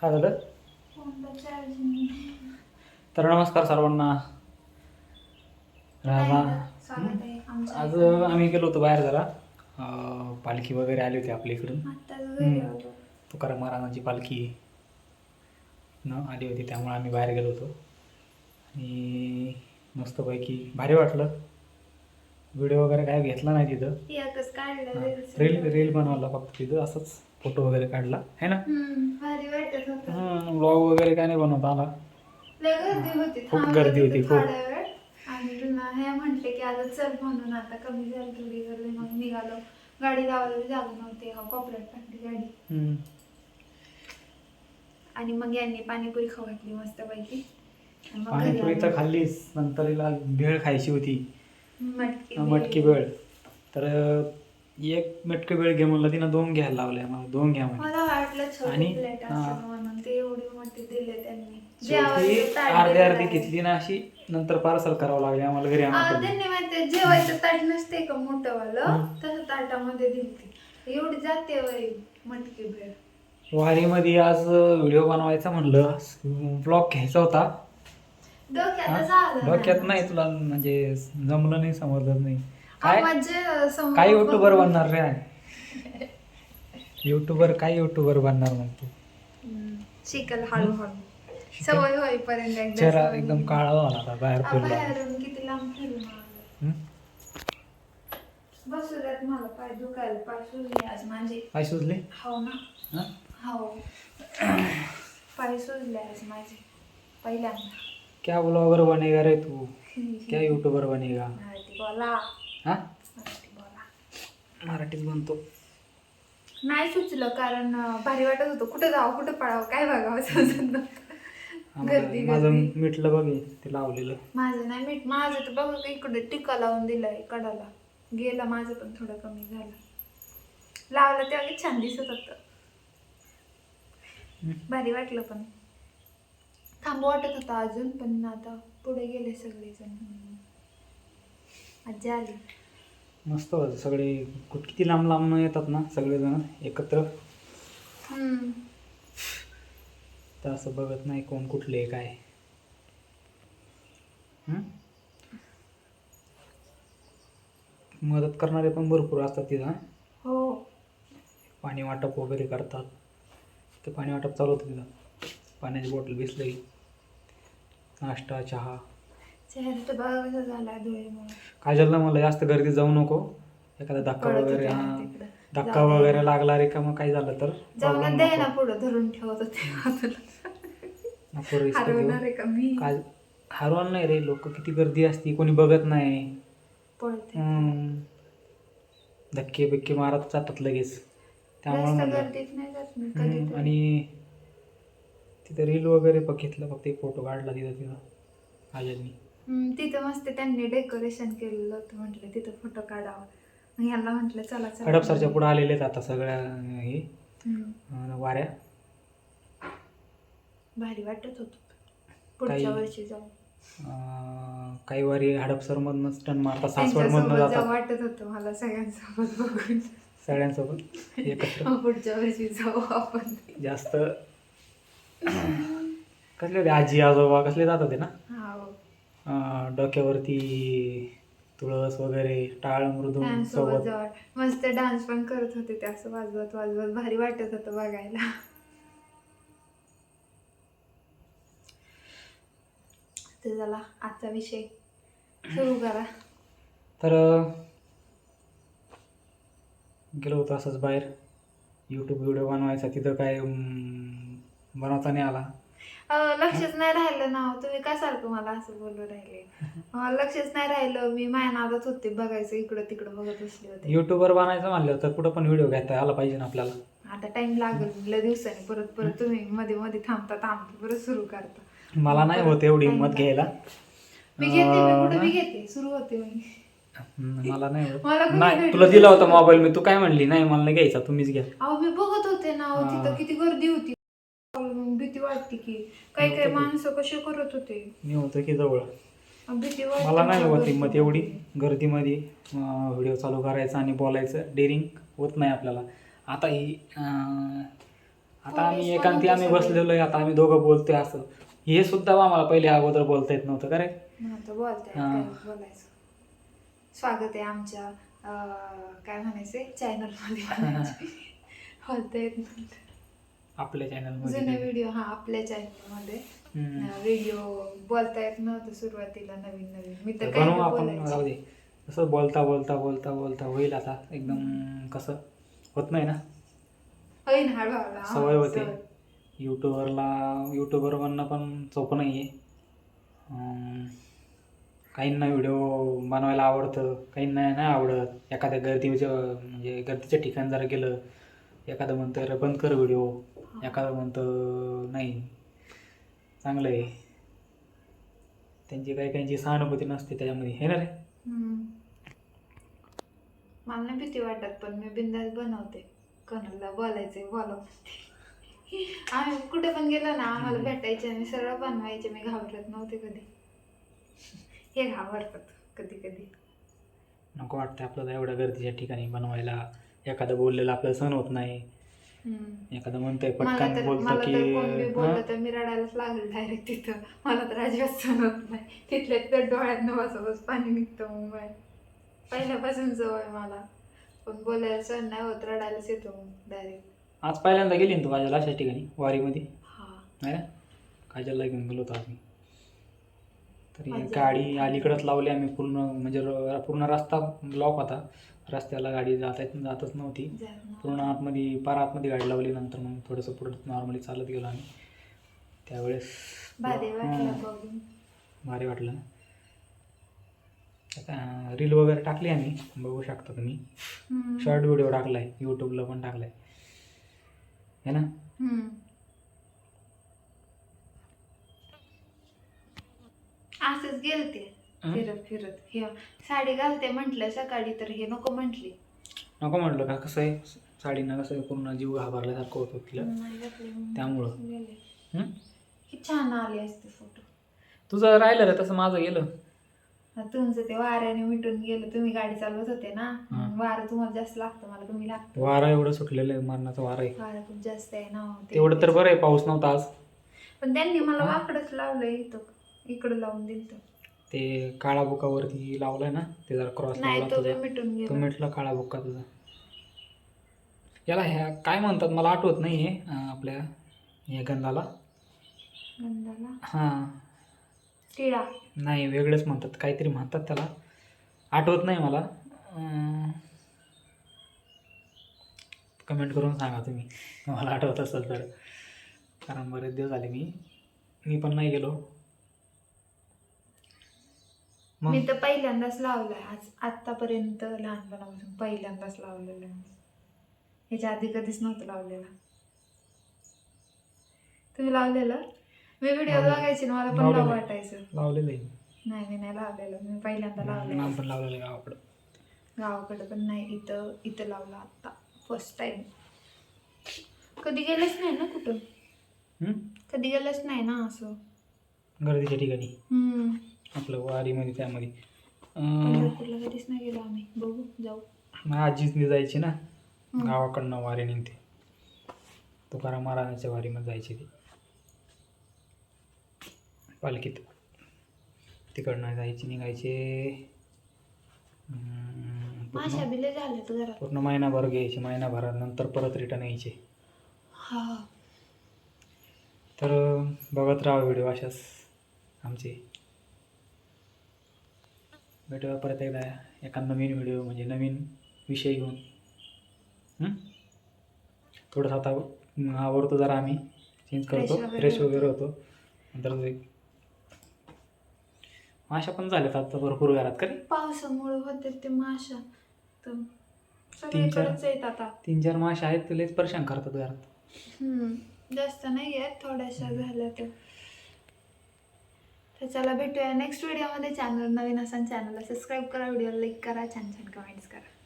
काय झालं? तर नमस्कार सर्वांना. आमचं आज आम्ही गेलो होतो बाहेर जरा. पालखी वगैरे आली होती आपल्या इकडून. तुकाराम महाराजांची पालखी न आली होती त्यामुळे आम्ही बाहेर गेलो होतो. आणि मस्तपैकी भारी वाटलं. व्हिडिओ वगैरे काय घेतला नाही तिथं. रील रील बनवला फक्त तिथं असंच. फोटो वगैरे काढला है ना? भारी वाटत होतं. ब्लॉग वगैरे काय नाही बनवता आला. लय गर्दी होती. खूप थांबलो गर्दी होती, खूप. थोडा वेळ आणि हे म्हटले की आता चल म्हणून आता कमी झाली थोडी गर्दी मग निघालो. गाडी लावायला बी जागा नव्हती हा टाकली गाडी. हम्म. आणि मग यांनी पाणीपुरी खाऊ घातली मस्त पैकी पाणीपुरी तर. खाल्लीच नंतर हिला भेळ खायची होती. मटकी मटकी भेळ. तर एक मटकी भेळ घे म्हणलं तिनं दोन घ्यायला लावल्या मला दोन घ्या म्हणजे मला वाटलं छोटी आणि- प्लेट हा. असं म्हणून ते एवढी मोठी दिले त्यांनी. शेवटी जेवायचं ताट अर्धी अर्धी. घेतली ना अशी नंतर पार्सल करावं लागले आम्हाला घरी आणायला त्यांनी माहिती जेवायचं ताट नसते का मोठं वालं. तसं ताटामध्ये दिलती. एवढी जाते वय मटकी भेळ. वारीमध्ये आज व्हिडिओ बनवायचा म्हणलं ब्लॉग घ्यायचा होता. डोक्यात हा? झालं डोक्यात नाही तुला म्हणजे जमलं नाही समजलं नाही. काय? म्हणजे समोर काय युट्यूबर बघून- बनणार रे युट्यूबर काय युट्यूबर बनणार मग तू हम्म, शिकल हळूहळू सवय होईपर्यंत एकदा चेहरा सवय एकदम होईल. काळा आता बाहेर आ, फिरला. बाहेरून किती लांब फिरून आलो? बसू द्यात मला पाय दुखायला पाय सुजले आज माझे. काय सुचले हो ना. हा? हो पाय सुजले आज माझे पहिल्यांदा. क्या ब्लॉगर बनेगा रे तू? क्या युट्यूबर बनेगा? मराठी बोला. हा? मराठीत बनतो नाही सुचलं कारण भारी वाटत होतं. कुठं जावं कुठं पळावं काय बघावं समजत नव्हतं गर्दी माझं गर्दी बघ ते लावलेलं. माझं नाही मीठ माझं तर बघ इकडे टिका लावून दिलाय कडाला. गेला माझं पण थोडं कमी झालं. लावलं तेव्हा की छान दिसत होतं. भारी वाटलं पण. थांबू वाटत होतं अजून पण आता पुढे गेले सगळेजण. मज्जा आली. मस्त होतं. सगळे कुठ किती लांब लांब येतात ना सगळेजण एकत्र. तर असं बघत नाही कोण कुठले काय? मदत करणारे पण भरपूर असतात तिथं हो. पाणी वाटप वगैरे करतात. ते पाणी वाटप चालू होतं तिथं. पाण्याची बॉटल बिसलरी नाश्ता चहा. चेहरा तर बघा कसा झाला धुळेमुळे काय झालं मला जास्त गर्दीत जाऊ नको. एखादा धक्का पडत वगैरे होते हा. ना तिकडं. धक्का जाऊ दे. वगैरे लागला रे का मग काय झालं तर? जाऊन problem दे ना नको. पुढं धरून ठेवत होते तुला नको risk घेऊ. हरवणार आहे का मी? काय? हरवलं नाही रे लोक. किती गर्दी असती कोणी बघत नाही. पळते. हम्म. धक्के बिक्के मारत जातात लगेच. त्यामुळे जास्त म्हणलं. गर्दीत नाही जात मी हम्म, कधी आणि तिथं रील वगैरे बघितलं फक्त एक फोटो काढला तिथं तिथं. आजांनी तिथं मस्त त्यांनी डेकोरेशन केलेलं होतं म्हटलं तिथं फोटो काढावा. मग ह्याला म्हटलं चला चला. हडपसरच्या पुढे आलेले आहेत आता सगळ्या हे. हम्म. अं, वाऱ्या. भारी वाटत होत. पुढच्या काही- वर्षी जाऊ. अं, काही वारी हडपसरमधनंच टन मारतात सासवडमधनं त्यांच्यासोबत जाऊ जातात. वाटत होतं मला सगळ्यांसोबत बघून. सगळ्यांसोबत? एकत्र? मग पुढच्या वर्षी जाऊ आपण. जास्त. कसले होते आजी आजोबा? कसले जात होते ना? डोक्यावरती तुळस वगैरे टाळ मृदूंग सोबत मस्त डान्स पण करत होते ते असं वाजवत वाजवत. भारी वाटत होतं बघायला. तर झाला आजचा विषय सुरू करा. तर गेलो होतो असंच बाहेर. यूट्यूब व्हिडिओ बनवायचा. तिथं काय बनवता नाही आला. अहो, लक्षच नाही राहिलं ना तुम्ही का सारखं मला असं बोलू राहिले? अहो, लक्षच नाही राहिलं. मी माया नादात होते बघायचं इकडं तिकडं बघत बसले होते. युट्यूबवर बनायचं म्हणलं तर कुठं पण व्हिडिओ घेता आला पाहिजे ना आपल्याला. आता टाइम लागेल. लय दिवसांनी परत परत तुम्ही मध्ये मध्ये थांबता थांबता परत सुरू करता. मला नाही होत एवढी हिंमत घ्यायला. मी घेते मी कुठे मी घेते. सुरू होते मी. हम्म, मला नाही होत. नाही तुला दिला होता. मोबाईल मी. तू काय म्हणली? नाही मला नाही घ्यायचा. तुम्हीच घ्या. अहो मी बघत होते ना अहो. तिथं किती गर्दी होती. भीती वाटते की काही काही. माणसं कसे करत होते मी होतो की जवळ भीती मला नाही होत. हिंमत एवढी गर्दीमध्ये व्हिडिओ चालू करायचा आणि बोलायचं डेअरिंग होत नाही आपल्याला आता ही अं, आता आम्ही एकांती आम्ही बसलेलो आहे आता आम्ही दोघं बोलतोय असं हे सुद्धा आम्हाला पहिले अगोदर बोलता येत नव्हतं का रे मग आता बोलताय हा. काय बोलायचं स्वागत आहे आमच्या अं, काय म्हणायचे चॅनलमध्ये. बोलता येत नव्हतं. आपल्या जुने चॅनलमध्ये व्हिडिओ हा आपल्या चॅनलमध्ये. व्हिडिओ बोलता येत नव्हतं सुरुवातीला नवीन नवीन. मी तर बनवू आपण बोलायचे. राहू दे. कसं बोलता बोलता बोलता बोलता होईल आता. एकदम कसं? होत नाही ना? होईन हळूहळू सवय होते. सवय. यूट्यूबरला यूट्यूबर बनणं पण सोपं नाही आहे अं, काहींना व्हिडिओ बनवायला आवडतं काहींना नाही आवडत. एखाद्या गर्दीच्या म्हणजे गर्दीच्या ठिकाणी जर गेलं एखादं म्हणतं "अरे बंद कर व्हिडिओ एखादं म्हणतं नाही. चांगलं आहे त्यांची काही काहींची सहानुभूती नसते त्याच्यामध्ये. हे ना रे. मला नाही भीती वाटत पण मी बिंदास बनवते. कोणाला बोलायचंय बोला म्हणते आम्ही कुठे पण गेलो ना आम्हाला. भेटायचे आणि सरळ बनवायचे. मी घाबरत नव्हते कधी. हे घाबरतात कधी कधी. नको वाटतं आपल्याला एवढ्या गर्दीच्या ठिकाणी बनवायला. एखादं बोललेलं आपलं सहन होत नाही. एखादं म्हणतंय मला पटकन तर बोलतं मला की तर कोण बी? बोललं तर मी रडायलाच लागेल डायरेक्ट तिथं. मला तर अजिबात सहन होत नाही. तिथल्या तिथं डोळ्यात बस पाणी निघतं बाहेर पहिल्यापासून सवय मला. पण बोलायला सहन नाही होत रडायलाच येतो मग डायरेक्ट आज पहिल्यांदा गेली ना तू काजल अशा ठिकाणी? वारीमध्ये? हा. नाही ना? काजलला घेऊन गेलो होतो आम्ही तरी गाडी. अलीकडंच लावली आम्ही पूर्ण म्हणजे र- पूर्ण रस्ता ब्लॉक होता. रस्त्याला गाडी जात जातच नव्हती. पूर्ण आतमध्ये पार आतमध्ये गाडी लावली नंतर मग थोडंसं पुढं नॉर्मली चालत गेलो आम्ही. त्यावेळेस भारी वाटलं हां, बघून. भारी वाटलं. आता रील वगैरे टाकली आम्ही बघू शकता तुम्ही. हम्म. शॉर्ट व्हिडिओ टाकलाय यूट्यूबला पण टाकलाय. है ना? हम्म. असंच गेलते. हं? फिरत फिरत. हे साडी घालते म्हटलं सकाळी तर हे नको म्हटली. नको म्हटलं का? कसं आहे? साडीनं कसं आहे? पूर्ण जीव घाबरल्यासारखं होतं तिला. नाही घातली मग त्यामुळं. गेले. हं? किती छान आले असते फोटो तुझं राहिलं रे तसं माझं गेलं. तुमचं ते वाऱ्याने मिटून गेलं. तुम्ही गाडी चालवत होते ना? हा. वारं तुम्हाला जास्त लागतं मला कमी लागतं. वारा एवढं सुटलेलं आहे मरणाचं वारा आहे. वारं खूप जास्त आहे ना ते- तेवढं तर बरं आहे पाऊस नव्हता आज. पण त्यांनी मला हा. वाकडच लावलंय इथं. इकडं लावून दिलं ते काळा बुकावरती लावलाय ना ते जरा क्रॉस नाही लावला तो बी तुझा मिटून तो गेला मिटला काळा बुक्का तुझा. याला ह्या काय म्हणतात मला आठवत नाही आहे आपल्या या गंधाला. गंधाला? हां. टिळा. नाही वेगळंच म्हणतात काहीतरी म्हणतात त्याला. आठवत नाही मला. कमेंट करून सांगा तुम्ही. मला आठवत असेल तर. कारण बरेच दिवस झाले मी. मी पण नाही गेलो. मग? मी तर पहिल्यांदाच लावलाय. आज आतापर्यंत लहानपणापासून पहिल्यांदाच लावलेलं आहे. ह्याच्या आधी कधीच नव्हतं लावलेलं. तुम्ही लावलेलं? मी व्हिडिओ लावलेलं. बघायचे ना मला पण लावलेलं. लाव वाटायचं. लावलेलं आहे. नाही मी नाही लावलेलं. मी पहिल्यांदा लावलेलं. नाम पण लावलेलं आहे गावाकडं. गावाकडे पण नाही इथं इथं लावला आता फर्स्ट टाइम कधी गेलेच नाही ना कुठं? हं? कधी गेलेच नाही ना असं. गर्दीच्या ठिकाणी. हम्म. आपलं वारीमध्ये त्यामध्ये. अं, पंढरपूरला कधीच नाही गेलो आम्ही. बघू जाऊ. माझ्या आजीच जायची ना. गावाकडनं वारी निघते. तुकाराम महाराजांच्या वारीमध्ये जायची ती. पालखीत. तिकडनं जायची निघायचे. माशा पूर्ण महिनाभर घ्यायचे. महिनाभरात नंतर परत रिटर्न यायचे. हा. तर बघत राहा व्हिडिओ अशाच आमचे. भेटूया परत एकदा एका नवीन व्हिडिओ म्हणजे नवीन विषय घेऊन? थोडंसं आता आवडतो जरा आम्ही. चेंज करतो. फ्रेश. वगैरे होतो. नंतर माशा पण झाल्यात आता भरपूर घरात का पावसामुळे होते ते माशा. तीन चार- आता. तीन चार माशा आहेत ते लयच परेशान करतात घरात. हम्म. जास्त नाही आहेत थोड्याशा झाल्या तर. तर चला भेटूया नेक्स्ट व्हिडिओमध्ये चॅनल नवीन असाल चॅनलला सबस्क्राईब करा व्हिडिओला लाईक करा छान छान कमेंट्स करा.